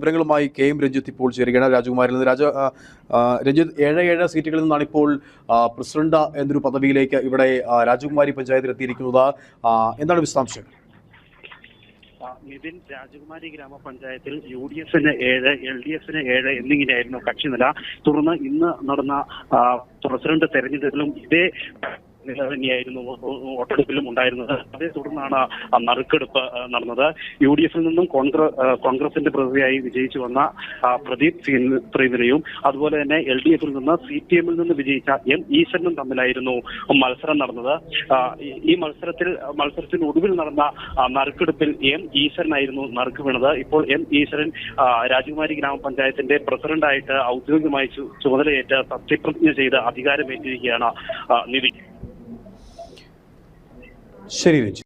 വിവരങ്ങളുമായി K M Ranjith ഇപ്പോൾ ചേരുകയാണ്. രാജകുമാരിൽ നിന്ന് രാജ രഞ്ജിത്ത് ഏഴ് ഏഴ് സീറ്റുകളിൽ നിന്നാണ് ഇപ്പോൾ പ്രസിഡന്റ് എന്നൊരു പദവിയിലേക്ക് ഇവിടെ രാജകുമാരി പഞ്ചായത്തിൽ എത്തിയിരിക്കുന്നത്. എന്താണ് വിശദാംശങ്ങൾ? നിതിൻ രാജകുമാരി ഗ്രാമപഞ്ചായത്തിൽ യു ഡി എഫിന് ഏഴ് എൽ ഡി എഫിന് ഏഴ് എന്നിങ്ങനെയായിരുന്നു കക്ഷിനില. തുടർന്ന് ഇന്ന് നടന്ന പ്രസിഡന്റ് തെരഞ്ഞെടുപ്പിലും ഇതേ തന്നെയായിരുന്നു വോട്ടെടുപ്പിലും ഉണ്ടായിരുന്നത്. അതേ തുടർന്നാണ് നറുക്കെടുപ്പ് നടന്നത്. യു ഡി എഫിൽ നിന്നും കോൺഗ്രസ് കോൺഗ്രസിന്റെ പ്രതിനിധിയായി വിജയിച്ചു വന്ന പ്രദീപ് ശ്രീധരയും അതുപോലെ തന്നെ എൽ ഡി എഫിൽ നിന്ന് സി പി എമ്മിൽ നിന്ന് വിജയിച്ച എം ഈശ്വരനും തമ്മിലായിരുന്നു മത്സരം നടന്നത്. ഈ- മത്സരത്തിൽ മത്സരത്തിന് ഒടുവിൽ നടന്ന നറുക്കെടുപ്പിൽ എം ഈശ്വരനായിരുന്നു നറുക്ക് വീണത്. ഇപ്പോൾ എം ഈശ്വരൻ രാജകുമാരി ഗ്രാമപഞ്ചായത്തിന്റെ പ്രസിഡന്റായിട്ട് ഔദ്യോഗികമായി ചുമതലയേറ്റ് സത്യപ്രതിജ്ഞ ചെയ്ത് അധികാരമേറ്റിരിക്കുകയാണ് ആ, നിതിൻ ശരി രഞ്ജിത്ത്